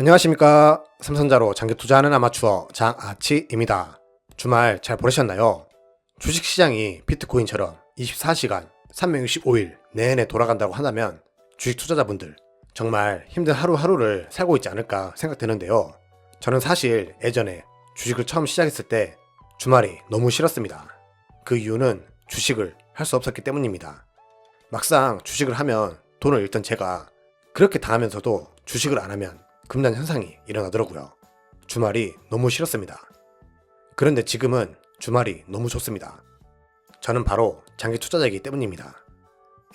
안녕하십니까. 삼선자로 장기 투자하는 아마추어 장아치입니다. 주말 잘 보내셨나요? 주식시장이 비트코인처럼 24시간 365일 내내 돌아간다고 한다면 주식 투자자분들 정말 힘든 하루하루를 살고 있지 않을까 생각되는데요. 저는 사실 예전에 주식을 처음 시작했을 때 주말이 너무 싫었습니다. 그 이유는 주식을 할 수 없었기 때문입니다. 막상 주식을 하면 돈을 잃던 제가 그렇게 당하면서도 주식을 안 하면 금단 현상이 일어나더라고요. 주말이 너무 싫었습니다. 그런데 지금은 주말이 너무 좋습니다. 저는 바로 장기 투자자이기 때문입니다.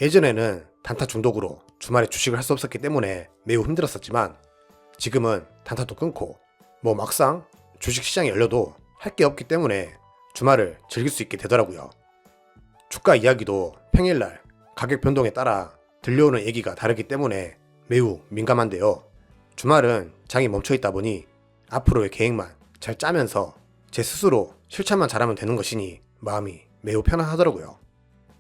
예전에는 단타 중독으로 주말에 주식을 할 수 없었기 때문에 매우 힘들었었지만 지금은 단타도 끊고 뭐 막상 주식 시장이 열려도 할 게 없기 때문에 주말을 즐길 수 있게 되더라고요. 주가 이야기도 평일날 가격 변동에 따라 들려오는 얘기가 다르기 때문에 매우 민감한데요. 주말은 장이 멈춰 있다 보니 앞으로의 계획만 잘 짜면서 제 스스로 실천만 잘하면 되는 것이니 마음이 매우 편안하더라고요.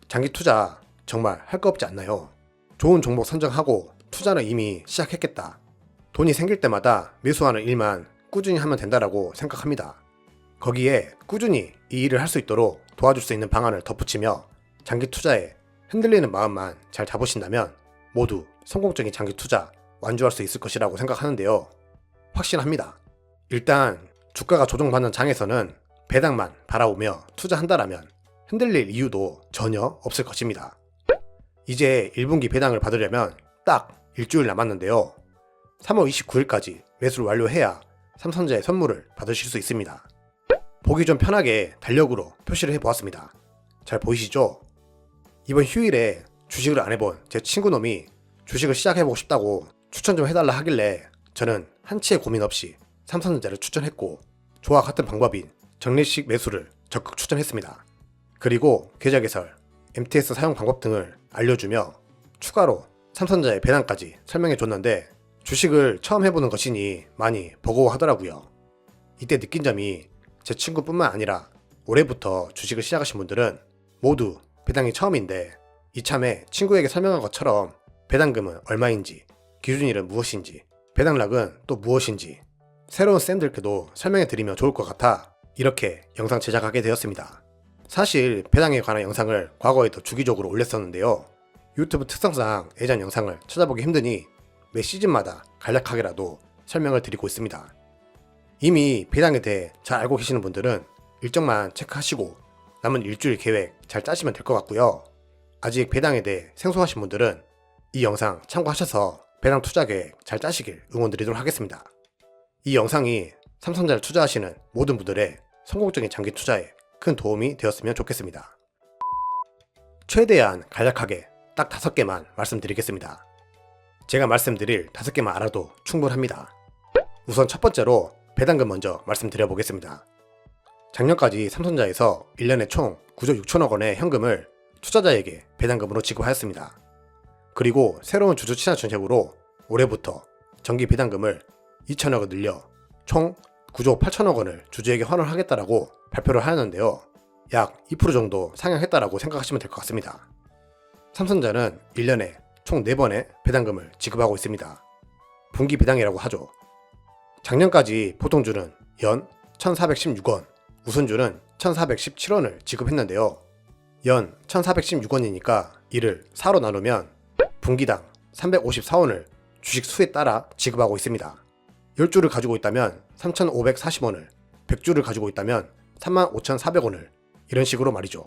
장기 투자 정말 할 거 없지 않나요? 좋은 종목 선정하고 투자는 이미 시작했겠다. 돈이 생길 때마다 매수하는 일만 꾸준히 하면 된다라고 생각합니다. 거기에 꾸준히 이 일을 할 수 있도록 도와줄 수 있는 방안을 덧붙이며 장기 투자에 흔들리는 마음만 잘 잡으신다면 모두 성공적인 장기 투자 완주할 수 있을 것이라고 생각하는데요. 확신합니다. 일단 주가가 조정받는 장에서는 배당만 바라오며 투자한다라면 흔들릴 이유도 전혀 없을 것입니다. 이제 1분기 배당을 받으려면 딱 일주일 남았는데요. 3월 29일까지 매수를 완료해야 삼성자의 선물을 받으실 수 있습니다. 보기 좀 편하게 달력으로 표시를 해보았습니다. 잘 보이시죠? 이번 휴일에 주식을 안 해본 제 친구놈이 주식을 시작해보고 싶다고 추천 좀 해달라 하길래 저는 한치의 고민 없이 삼성전자를 추천했고 저와 같은 방법인 적립식 매수를 적극 추천했습니다. 그리고 계좌 개설, MTS 사용 방법 등을 알려주며 추가로 삼성전자의 배당까지 설명해 줬는데 주식을 처음 해보는 것이니 많이 버거워하더라고요. 이때 느낀 점이 제 친구뿐만 아니라 올해부터 주식을 시작하신 분들은 모두 배당이 처음인데 이참에 친구에게 설명한 것처럼 배당금은 얼마인지, 기준일은 무엇인지, 배당락은 또 무엇인지 새로운 쌤들께도 설명해 드리면 좋을 것 같아 이렇게 영상 제작하게 되었습니다. 사실 배당에 관한 영상을 과거에도 주기적으로 올렸었는데요. 유튜브 특성상 예전 영상을 찾아보기 힘드니 매 시즌마다 간략하게라도 설명을 드리고 있습니다. 이미 배당에 대해 잘 알고 계시는 분들은 일정만 체크하시고 남은 일주일 계획 잘 짜시면 될 것 같고요. 아직 배당에 대해 생소하신 분들은 이 영상 참고하셔서 배당 투자 계획 잘 짜시길 응원드리도록 하겠습니다. 이 영상이 삼성전자를 투자하시는 모든 분들의 성공적인 장기 투자에 큰 도움이 되었으면 좋겠습니다. 최대한 간략하게 딱 다섯 개만 말씀드리겠습니다. 제가 말씀드릴 다섯 개만 알아도 충분합니다. 우선 첫 번째로 배당금 먼저 말씀드려 보겠습니다. 작년까지 삼성자에서 1년에 총 9조 6천억 원의 현금을 투자자에게 배당금으로 지급하였습니다. 그리고 새로운 주주 친화 정책으로 올해부터 정기 배당금을 2천억을 늘려 총 9조 8천억 원을 주주에게 환원하겠다라고 발표를 하였는데요. 약 2% 정도 상향했다라고 생각하시면 될 것 같습니다. 삼성자는 1년에 총 4번의 배당금을 지급하고 있습니다. 분기 배당이라고 하죠. 작년까지 보통주는 연 1,416원, 우선주는 1,417원을 지급했는데요. 연 1,416원이니까 이를 4로 나누면 분기당 354원을 주식 수에 따라 지급하고 있습니다. 10주를 가지고 있다면 3,540원을, 100주를 가지고 있다면 35,400원을 이런 식으로 말이죠.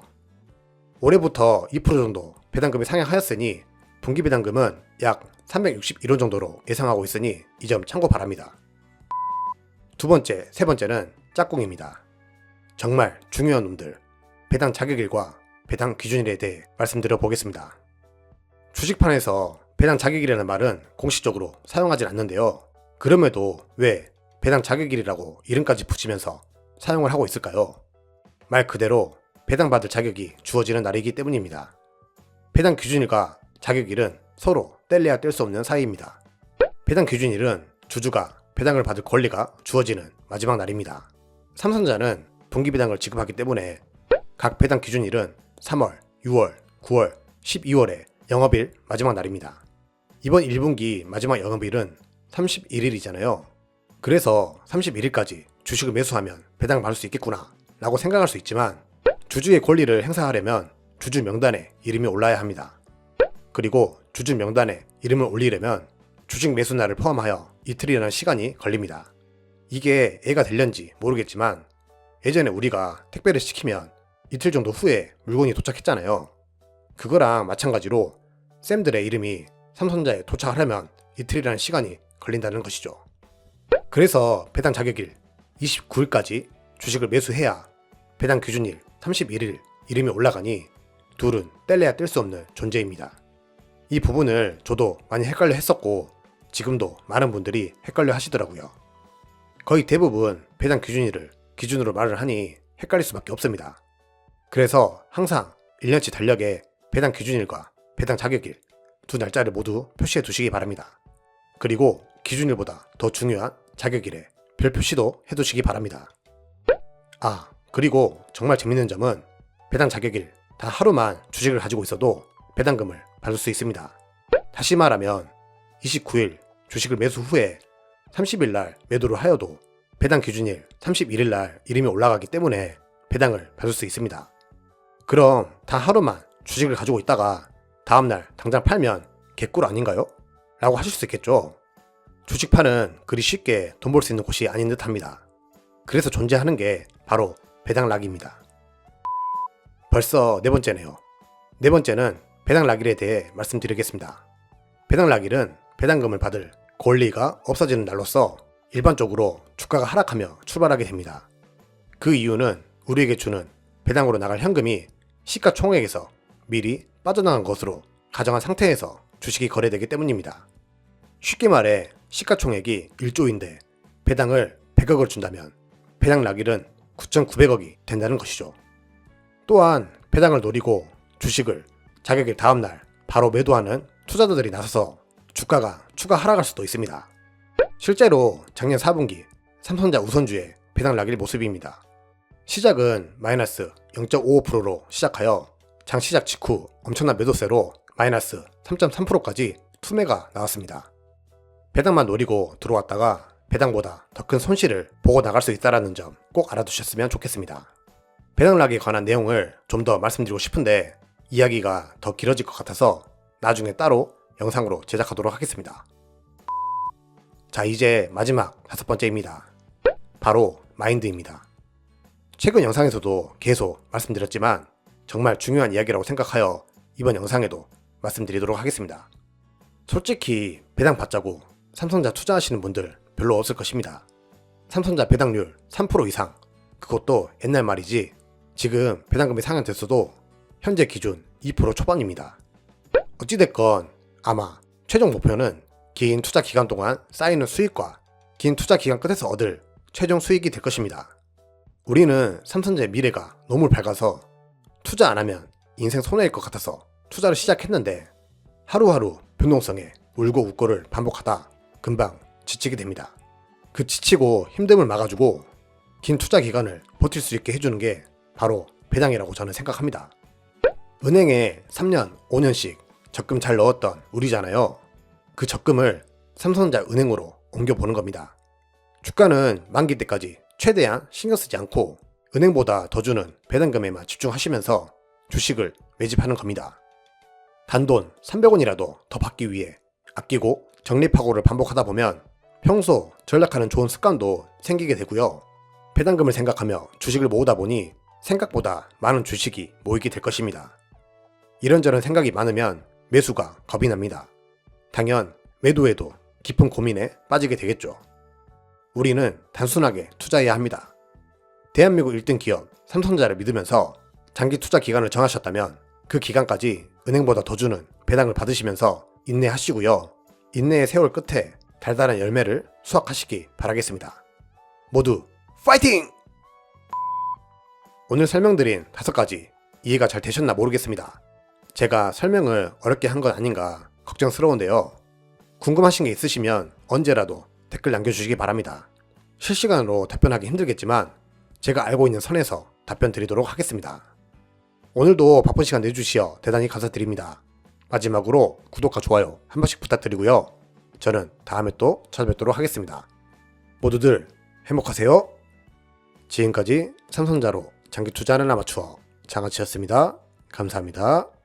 올해부터 2% 정도 배당금이 상향하였으니 분기 배당금은 약 361원 정도로 예상하고 있으니 이 점 참고 바랍니다. 두 번째, 세 번째는 짝꿍입니다. 정말 중요한 놈들, 배당 자격일과 배당 기준일에 대해 말씀드려 보겠습니다. 주식판에서 배당 자격이라는 말은 공식적으로 사용하지 않는데요. 그럼에도 왜 배당 자격일이라고 이름까지 붙이면서 사용을 하고 있을까요? 말 그대로 배당받을 자격이 주어지는 날이기 때문입니다. 배당 기준일과 자격일은 서로 뗄래야 뗄 수 없는 사이입니다. 배당 기준일은 주주가 배당을 받을 권리가 주어지는 마지막 날입니다. 삼성자는 분기 배당을 지급하기 때문에 각 배당 기준일은 3월, 6월, 9월, 12월에 영업일 마지막 날입니다. 이번 1분기 마지막 영업일은 31일이잖아요. 그래서 31일까지 주식을 매수하면 배당을 받을 수 있겠구나 라고 생각할 수 있지만 주주의 권리를 행사하려면 주주 명단에 이름이 올라야 합니다. 그리고 주주 명단에 이름을 올리려면 주식 매수 날을 포함하여 이틀이라는 시간이 걸립니다. 이게 애가 될련지 모르겠지만 예전에 우리가 택배를 시키면 이틀 정도 후에 물건이 도착했잖아요. 그거랑 마찬가지로 쌤들의 이름이 삼성자에 도착하려면 이틀이라는 시간이 걸린다는 것이죠. 그래서 배당 자격일 29일까지 주식을 매수해야 배당 기준일 31일 이름이 올라가니 둘은 뗄래야 뗄 수 없는 존재입니다. 이 부분을 저도 많이 헷갈려 했었고 지금도 많은 분들이 헷갈려 하시더라고요. 거의 대부분 배당 기준일을 기준으로 말을 하니 헷갈릴 수밖에 없습니다. 그래서 항상 1년치 달력에 배당 기준일과 배당 자격일 두 날짜를 모두 표시해 두시기 바랍니다. 그리고 기준일보다 더 중요한 자격일에 별 표시도 해 두시기 바랍니다. 아, 그리고 정말 재밌는 점은 배당 자격일 단 하루만 주식을 가지고 있어도 배당금을 받을 수 있습니다. 다시 말하면 29일 주식을 매수 후에 30일 날 매도를 하여도 배당 기준일 31일 날 이름이 올라가기 때문에 배당을 받을 수 있습니다. 그럼 단 하루만 주식을 가지고 있다가 다음날 당장 팔면 개꿀 아닌가요? 라고 하실 수 있겠죠. 주식파는 그리 쉽게 돈 벌 수 있는 곳이 아닌 듯 합니다. 그래서 존재하는 게 바로 배당락입니다. 벌써 네 번째네요. 네 번째는 배당락일에 대해 말씀드리겠습니다. 배당락일은 배당금을 받을 권리가 없어지는 날로서 일반적으로 주가가 하락하며 출발하게 됩니다. 그 이유는 우리에게 주는 배당으로 나갈 현금이 시가총액에서 미리 빠져나간 것으로 가정한 상태에서 주식이 거래되기 때문입니다. 쉽게 말해 시가총액이 1조인데 배당을 100억을 준다면 배당 락일은 9,900억이 된다는 것이죠. 또한 배당을 노리고 주식을 자격일 다음날 바로 매도하는 투자자들이 나서서 주가가 추가 하락할 수도 있습니다. 실제로 작년 4분기 삼성자 우선주의 배당 락일 모습입니다. 시작은 마이너스 0.55%로 시작하여 장 시작 직후 엄청난 매도세로 마이너스 3.3%까지 투매가 나왔습니다. 배당만 노리고 들어왔다가 배당보다 더 큰 손실을 보고 나갈 수 있다는 점 꼭 알아두셨으면 좋겠습니다. 배당락에 관한 내용을 좀 더 말씀드리고 싶은데 이야기가 더 길어질 것 같아서 나중에 따로 영상으로 제작하도록 하겠습니다. 자, 이제 마지막 다섯 번째입니다. 바로 마인드입니다. 최근 영상에서도 계속 말씀드렸지만 정말 중요한 이야기라고 생각하여 이번 영상에도 말씀드리도록 하겠습니다. 솔직히 배당 받자고 삼성자 투자하시는 분들 별로 없을 것입니다. 삼성자 배당률 3% 이상 그것도 옛날 말이지 지금 배당금이 상향됐어도 현재 기준 2% 초반입니다. 어찌됐건 아마 최종 목표는 긴 투자 기간 동안 쌓이는 수익과 긴 투자 기간 끝에서 얻을 최종 수익이 될 것입니다. 우리는 삼성자의 미래가 너무 밝아서 투자 안 하면 인생 손해일 것 같아서 투자를 시작했는데 하루하루 변동성에 울고 웃고를 반복하다 금방 지치게 됩니다. 그 지치고 힘듦을 막아주고 긴 투자 기간을 버틸 수 있게 해주는 게 바로 배당이라고 저는 생각합니다. 은행에 3년, 5년씩 적금 잘 넣었던 우리잖아요. 그 적금을 삼성전자 은행으로 옮겨보는 겁니다. 주가는 만기 때까지 최대한 신경 쓰지 않고 은행보다 더 주는 배당금에만 집중하시면서 주식을 매집하는 겁니다. 단돈 300원이라도 더 받기 위해 아끼고 적립하고를 반복하다 보면 평소 전략하는 좋은 습관도 생기게 되고요. 배당금을 생각하며 주식을 모으다 보니 생각보다 많은 주식이 모이게 될 것입니다. 이런저런 생각이 많으면 매수가 겁이 납니다. 당연 매도에도 깊은 고민에 빠지게 되겠죠. 우리는 단순하게 투자해야 합니다. 대한민국 1등 기업 삼성자를 믿으면서 장기 투자 기간을 정하셨다면 그 기간까지 은행보다 더 주는 배당을 받으시면서 인내하시고요. 인내의 세월 끝에 달달한 열매를 수확하시기 바라겠습니다. 모두 파이팅! 오늘 설명드린 다섯 가지 이해가 잘 되셨나 모르겠습니다. 제가 설명을 어렵게 한 건 아닌가 걱정스러운데요. 궁금하신 게 있으시면 언제라도 댓글 남겨주시기 바랍니다. 실시간으로 답변하기 힘들겠지만 제가 알고 있는 선에서 답변 드리도록 하겠습니다. 오늘도 바쁜 시간 내주시어 대단히 감사드립니다. 마지막으로 구독과 좋아요 한 번씩 부탁드리고요. 저는 다음에 또 찾아뵙도록 하겠습니다. 모두들 행복하세요. 지금까지 삼성자로 장기 투자하는 아마추어 장아치였습니다. 감사합니다.